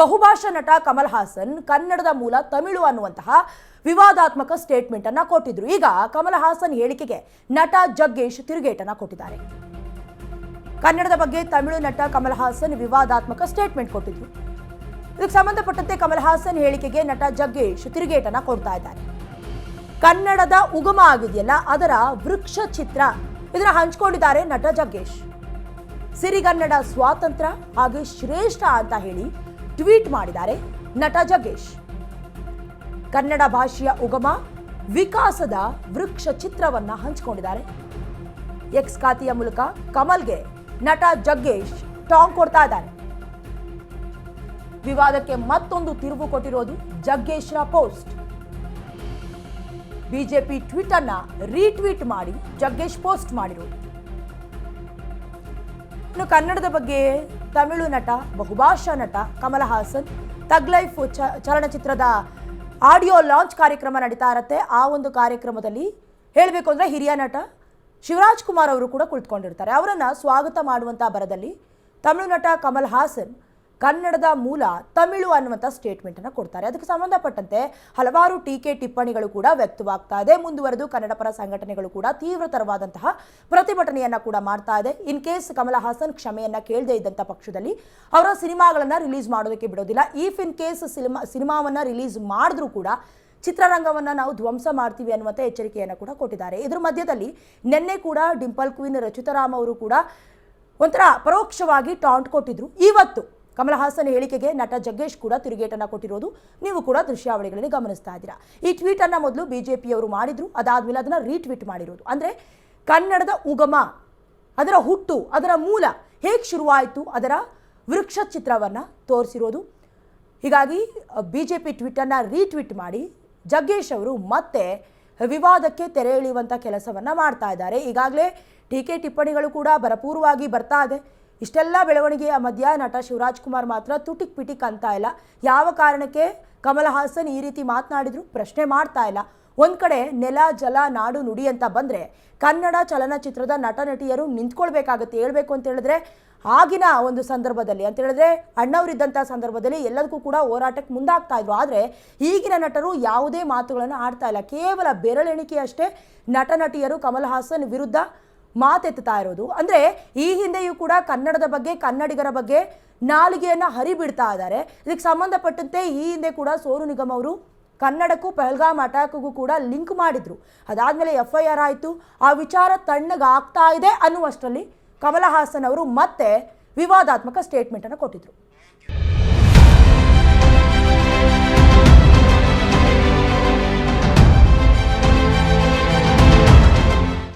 ಬಹುಭಾಷಾ ನಟ ಕಮಲ್ ಹಾಸನ್ ಕನ್ನಡದ ಮೂಲ ತಮಿಳು ಅನ್ನುವಂತಹ ವಿವಾದಾತ್ಮಕ ಸ್ಟೇಟ್ಮೆಂಟ್ ಅನ್ನ ಕೊಟ್ಟಿದ್ರು. ಈಗ ಕಮಲ್ ಹಾಸನ್ ಹೇಳಿಕೆಗೆ ನಟ ಜಗ್ಗೇಶ್ ತಿರುಗೇಟನ್ನ ಕೊಟ್ಟಿದ್ದಾರೆ. ಕನ್ನಡದ ಬಗ್ಗೆ ತಮಿಳು ನಟ ಕಮಲ್ ಹಾಸನ್ ವಿವಾದಾತ್ಮಕ ಸ್ಟೇಟ್ಮೆಂಟ್ ಕೊಟ್ಟಿದ್ರು. ಇದಕ್ಕೆ ಸಂಬಂಧಪಟ್ಟಂತೆ ಕಮಲ್ ಹಾಸನ್ ಹೇಳಿಕೆಗೆ ನಟ ಜಗ್ಗೇಶ್ ತಿರುಗೇಟನ್ನ ಕೊಡ್ತಾ ಇದ್ದಾರೆ. ಕನ್ನಡದ ಉಗಮ ಆಗಿದೆಯಲ್ಲ, ಅದರ ವೃಕ್ಷ ಚಿತ್ರ ಇದನ್ನ ಹಂಚ್ಕೊಂಡಿದ್ದಾರೆ ನಟ ಜಗ್ಗೇಶ್. ಸಿರಿಗನ್ನಡ ಸ್ವಾತಂತ್ರ್ಯ ಹಾಗೆ ಶ್ರೇಷ್ಠ ಅಂತ ಹೇಳಿ ಟ್ವೀಟ್ ಮಾಡಿದ್ದಾರೆ ನಟ ಜಗ್ಗೇಶ್ ಕನ್ನಡ ಭಾಷೆಯ ಉಗಮ, ವಿಕಾಸದ ವೃಕ್ಷ ಚಿತ್ರವನ್ನ ಹಂಚಿಕೊಂಡಿದ್ದಾರೆ. ಎಕ್ಸ್ ಖಾತೆಯ ಮೂಲಕ ಕಮಲ್ಗೆ ನಟ ಜಗ್ಗೇಶ್ ಟಾಂಗ್ ಕೊಡ್ತಾ ಇದ್ದಾರೆ. ವಿವಾದಕ್ಕೆ ಮತ್ತೊಂದು ತಿರುವು ಕೊಟ್ಟಿರೋದು ಜಗ್ಗೇಶ್ರ ಪೋಸ್ಟ್. ಬಿಜೆಪಿ ಟ್ವೀಟ್ ಅನ್ನ ರೀಟ್ವೀಟ್ ಮಾಡಿ ಜಗ್ಗೇಶ್ ಪೋಸ್ಟ್ ಮಾಡಿರೋದು. ಇನ್ನು ಕನ್ನಡದ ಬಗ್ಗೆ ತಮಿಳು ನಟ, ಬಹುಭಾಷಾ ನಟ ಕಮಲ ಹಾಸನ್, ತಗ್ ಲೈಫ್ ಚ, ಚಲನಚಿತ್ರದ ಆಡಿಯೋ ಲಾಂಚ್ ಕಾರ್ಯಕ್ರಮ ನಡೀತಾ ಇರುತ್ತೆ ಆ ಒಂದು ಕಾರ್ಯಕ್ರಮದಲ್ಲಿ ಹೇಳಬೇಕು ಅಂದರೆ ಹಿರಿಯ ನಟ ಶಿವರಾಜ್ ಕುಮಾರ್ ಅವರು ಕೂಡ ಕುಳಿತುಕೊಂಡಿರ್ತಾರೆ. ಅವರನ್ನು ಸ್ವಾಗತ ಮಾಡುವಂಥ ಬರದಲ್ಲಿ ತಮಿಳು ನಟ ಕಮಲ್ ಹಾಸನ್ ಕನ್ನಡದ ಮೂಲ ತಮಿಳು ಅನ್ನುವಂಥ ಸ್ಟೇಟ್ಮೆಂಟನ್ನು ಕೊಡ್ತಾರೆ. ಅದಕ್ಕೆ ಸಂಬಂಧಪಟ್ಟಂತೆ ಹಲವಾರು ಟೀಕೆ ಟಿಪ್ಪಣಿಗಳು ಕೂಡ ವ್ಯಕ್ತವಾಗ್ತಾ ಇದೆ. ಮುಂದುವರೆದು ಕನ್ನಡ ಪರ ಸಂಘಟನೆಗಳು ಕೂಡ ತೀವ್ರತರವಾದಂತಹ ಪ್ರತಿಭಟನೆಯನ್ನು ಕೂಡ ಮಾಡ್ತಾ ಇದೆ. ಇನ್ ಕೇಸ್ ಕಮಲ ಹಾಸನ್ ಕ್ಷಮೆಯನ್ನ ಕೇಳದೇ ಇದ್ದಂಥ ಪಕ್ಷದಲ್ಲಿ ಅವರ ಸಿನಿಮಾಗಳನ್ನ ರಿಲೀಸ್ ಮಾಡೋದಕ್ಕೆ ಬಿಡೋದಿಲ್ಲ. ಇಫ್ ಇನ್ ಕೇಸ್ ಸಿನಿಮಾ, ಸಿನಿಮಾವನ್ನ ರಿಲೀಸ್ ಮಾಡಿದ್ರೂ ಕೂಡ ಚಿತ್ರರಂಗವನ್ನು ನಾವು ಧ್ವಂಸ ಮಾಡ್ತೀವಿ ಅನ್ನುವಂಥ ಎಚ್ಚರಿಕೆಯನ್ನು ಕೂಡ ಕೊಟ್ಟಿದ್ದಾರೆ. ಇದ್ರ ಮಧ್ಯದಲ್ಲಿ ನಿನ್ನೆ ಕೂಡ ಡಿಂಪಲ್ ಕ್ವೀನ್ ರಚಿತಾರಾಮ್ ಅವರು ಕೂಡ ಒಂಥರ ಪರೋಕ್ಷವಾಗಿ ಟಾಂಟ್ ಕೊಟ್ಟಿದ್ರು. ಇವತ್ತು ಕಮಲ್ ಹಾಸನ್ ಹೇಳಿಕೆಗೆ ನಟ ಜಗ್ಗೇಶ್ ಕೂಡ ತಿರುಗೇಟನ್ನ ಕೊಟ್ಟಿರೋದು. ನೀವು ಕೂಡ ದೃಶ್ಯಾವಳಿಗಳಲ್ಲಿ ಗಮನಿಸ್ತಾ ಇದ್ದೀರಾ. ಈ ಟ್ವೀಟ್ ಅನ್ನ ಮೊದಲು ಬಿಜೆಪಿಯವರು ಮಾಡಿದ್ರು. ಅದಾದ್ಮೇಲೆ ಅದನ್ನ ರೀಟ್ವೀಟ್ ಮಾಡಿರೋದು. ಅಂದ್ರೆ ಕನ್ನಡದ ಉಗಮ, ಅದರ ಹುಟ್ಟು, ಅದರ ಮೂಲ ಹೇಗೆ ಶುರುವಾಯಿತು, ಅದರ ವೃಕ್ಷ ಚಿತ್ರವನ್ನ ತೋರಿಸಿರೋದು. ಹೀಗಾಗಿ ಬಿಜೆಪಿ ಟ್ವೀಟನ್ನು ರೀಟ್ವೀಟ್ ಮಾಡಿ ಜಗ್ಗೇಶ್ ಅವರು ಮತ್ತೆ ವಿವಾದಕ್ಕೆ ತೆರೆ ಎಳೆಯುವಂಥ ಕೆಲಸವನ್ನ ಮಾಡ್ತಾ ಇದ್ದಾರೆ. ಈಗಾಗಲೇ ಟೀಕೆ ಟಿಪ್ಪಣಿಗಳು ಕೂಡ ಭರಪೂರವಾಗಿ ಬರ್ತಾ ಇದೆ. ಇಷ್ಟೆಲ್ಲ ಬೆಳವಣಿಗೆಯ ಮಧ್ಯ ನಟ ಶಿವರಾಜ್ ಕುಮಾರ್ ಮಾತ್ರ ತುಟಿಕ್ ಪಿಟಿಕ್ ಅಂತ ಇಲ್ಲ. ಯಾವ ಕಾರಣಕ್ಕೆ ಕಮಲ್ ಹಾಸನ್ ಈ ರೀತಿ ಮಾತನಾಡಿದ್ರು ಪ್ರಶ್ನೆ ಮಾಡ್ತಾ ಇಲ್ಲ. ಒಂದು ಕಡೆ ನೆಲ, ಜಲ, ನಾಡು, ನುಡಿ ಅಂತ ಬಂದ್ರೆ ಕನ್ನಡ ಚಲನಚಿತ್ರದ ನಟ ನಟಿಯರು ನಿಂತ್ಕೊಳ್ಬೇಕಾಗತ್ತೆ, ಹೇಳ್ಬೇಕು ಅಂತ ಹೇಳಿದ್ರೆ ಆಗಿನ ಒಂದು ಸಂದರ್ಭದಲ್ಲಿ ಅಂತ ಹೇಳಿದ್ರೆ ಅಣ್ಣವರಿದ್ದಂಥ ಸಂದರ್ಭದಲ್ಲಿ ಎಲ್ಲದಕ್ಕೂ ಕೂಡ ಹೋರಾಟಕ್ಕೆ ಮುಂದಾಗ್ತಾ ಇದ್ರು. ಆದರೆ ಈಗಿನ ನಟರು ಯಾವುದೇ ಮಾತುಗಳನ್ನು ಆಡ್ತಾ ಇಲ್ಲ. ಕೇವಲ ಬೆರಳೆಣಿಕೆಯಷ್ಟೇ ನಟ ನಟಿಯರು ಕಮಲ್ ಹಾಸನ್ ವಿರುದ್ಧ ಮಾತೆತ್ತಾ ಇರೋದು. ಅಂದರೆ ಈ ಹಿಂದೆಯೂ ಕೂಡ ಕನ್ನಡದ ಬಗ್ಗೆ, ಕನ್ನಡಿಗರ ಬಗ್ಗೆ ನಾಲಿಗೆಯನ್ನು ಹರಿಬಿಡ್ತಾ ಇದ್ದಾರೆ. ಇದಕ್ಕೆ ಸಂಬಂಧಪಟ್ಟಂತೆ ಈ ಹಿಂದೆ ಕೂಡ ಸೋನು ನಿಗಮ್ ಅವರು ಕನ್ನಡಕ್ಕೂ, ಪಹಲ್ಗಾಮ್ ಅಟ್ಯಾಕ್ಗೂ ಕೂಡ ಲಿಂಕ್ ಮಾಡಿದರು. ಅದಾದಮೇಲೆ ಎಫ್ ಐ ಆರ್ ಆಯಿತು. ಆ ವಿಚಾರ ತಣ್ಣಗಾಗ್ತಾ ಇದೆ ಅನ್ನುವಷ್ಟರಲ್ಲಿ ಕಮಲ ಹಾಸನ್ ಅವರು ಮತ್ತೆ ವಿವಾದಾತ್ಮಕ ಸ್ಟೇಟ್ಮೆಂಟನ್ನು ಕೊಟ್ಟಿದ್ದರು